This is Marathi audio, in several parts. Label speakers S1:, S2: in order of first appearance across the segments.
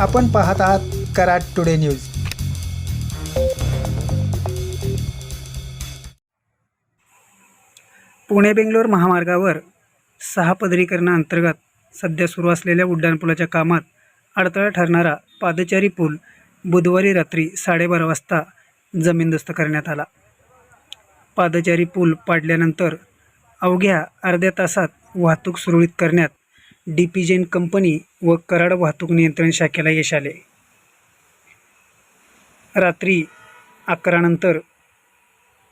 S1: आपण पाहत आहात कराड टुडे न्यूज.
S2: पुणे बेंगलोर महामार्गावर सहा पदरीकरणाअंतर्गत सध्या सुरू असलेल्या उड्डाणपुलाच्या कामात अडथळा ठरणारा पादचारी पूल बुधवारी रात्री साडेबारा वाजता जमीनदोस्त करण्यात आला. पादचारी पूल पाडल्यानंतर अवघ्या अर्ध्या तासात वाहतूक सुरळीत करण्यात डी पी जेन कंपनी व कराड वाहतूक नियंत्रण शाखेला यश आले. रात्री अकरानंतर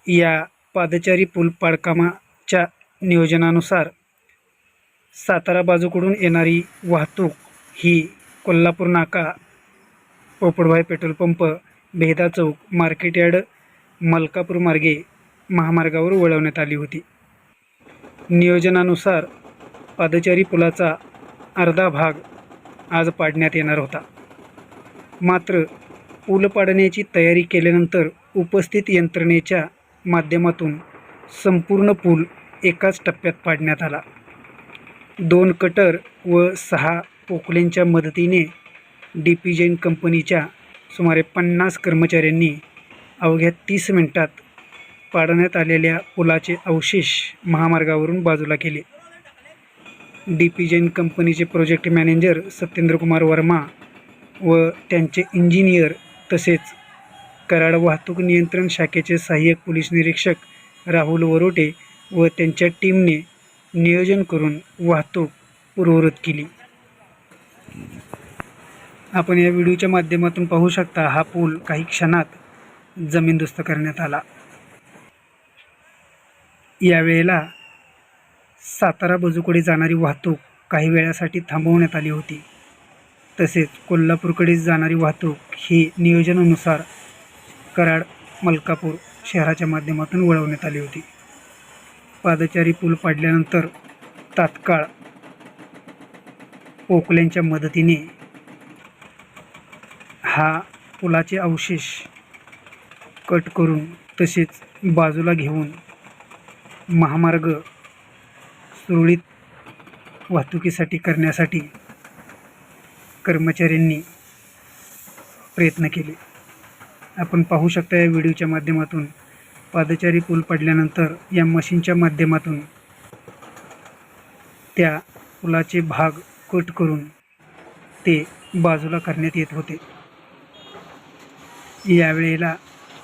S2: या पादचारी पूल पाडकामाच्या नियोजनानुसार सातारा बाजूकडून येणारी वाहतूक ही कोल्हापूर नाका पोपडभाई पेट्रोल पंप भेदा चौक मार्केट यार्ड मलकापूर मार्गे महामार्गावर वळवण्यात आली होती. नियोजनानुसार पादचारी पुलाचा अर्धा भाग आज पाडण्यात येणार होता. मात्र पूल पाडण्याची तयारी केल्यानंतर उपस्थित यंत्रणेच्या माध्यमातून संपूर्ण पूल एकाच टप्प्यात पाडण्यात आला. दोन कटर व सहा पोकलेंच्या मदतीने डी पी जैन कंपनीच्या सुमारे पन्नास कर्मचाऱ्यांनी अवघ्या तीस मिनिटात पाडण्यात आलेल्या पुलाचे अवशेष महामार्गावरून बाजूला केले. डी पी जैन कंपनीचे प्रोजेक्ट मॅनेजर सत्येंद्रकुमार वर्मा व त्यांचे इंजिनियर तसेच कराड वाहतूक नियंत्रण शाखेचे सहाय्यक पोलीस निरीक्षक राहुल वरोटे व त्यांच्या टीमने नियोजन करून वाहतूक पूर्ववत केली. आपण या व्हिडिओच्या माध्यमातून पाहू शकता हा पूल काही क्षणात जमीनदोस्त करण्यात आला. यावेळेला सातारा बाजूकडे जाणारी वाहतूक काही वेळासाठी थांबवण्यात आली होती. तसेच कोल्हापूरकडे जाणारी वाहतूक ही नियोजनानुसार कराड मलकापूर शहराच्या माध्यमातून वळवण्यात आली होती. पादचारी पूल पाडल्यानंतर तात्काळ पोकल्यांच्या मदतीने हा पुलाचे अवशेष कट करून तसेच बाजूला घेऊन महामार्ग सुरळीत वाहतुकीसाठी करण्यासाठी कर्मचाऱ्यांनी प्रयत्न केले. आपण पाहू शकता या व्हिडिओच्या माध्यमातून पादचारी पूल पडल्यानंतर या मशीनच्या माध्यमातून त्या पुलाचे भाग कट करून ते बाजूला करण्यात येत होते. यावेळेला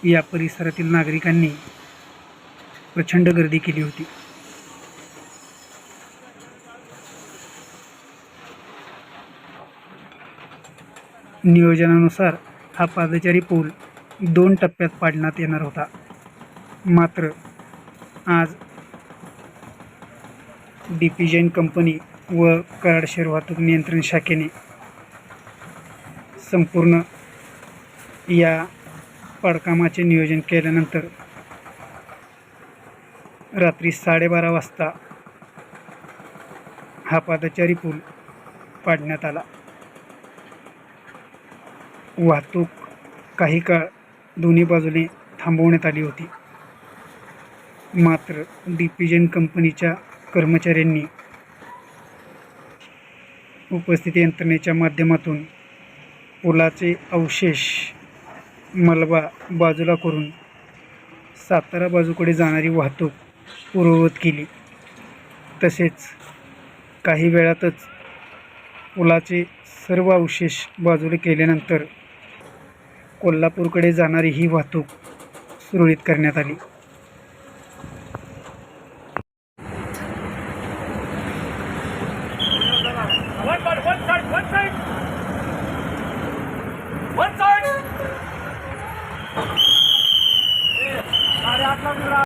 S2: या परिसरातील नागरिकांनी प्रचंड गर्दी केली होती. नियोजनानुसार हा पादचारी पूल दोन टप्प्यात पाडण्यात येणार होता. मात्र आज डी पी जैन कंपनी व कराड शहर वाहतूक नियंत्रण शाखेने संपूर्ण या पाडकामाचे नियोजन केल्यानंतर रात्री साडेबारा वाजता हा पादचारी पूल पाडण्यात आला. वाहतूक काही काळ दोन्ही बाजूने थांबवण्यात आली होती. मात्र डी पी कंपनीच्या कर्मचाऱ्यांनी उपस्थित यंत्रणेच्या माध्यमातून पुलाचे अवशेष मलबा बाजूला करून सातारा बाजूकडे जाणारी वाहतूक पूर्ववत केली. तसेच काही वेळातच पुलाचे सर्व अवशेष बाजूला केल्यानंतर कोल्हापूरकडे जाणारी ही वाहतूक सुरळीत करण्यात आली.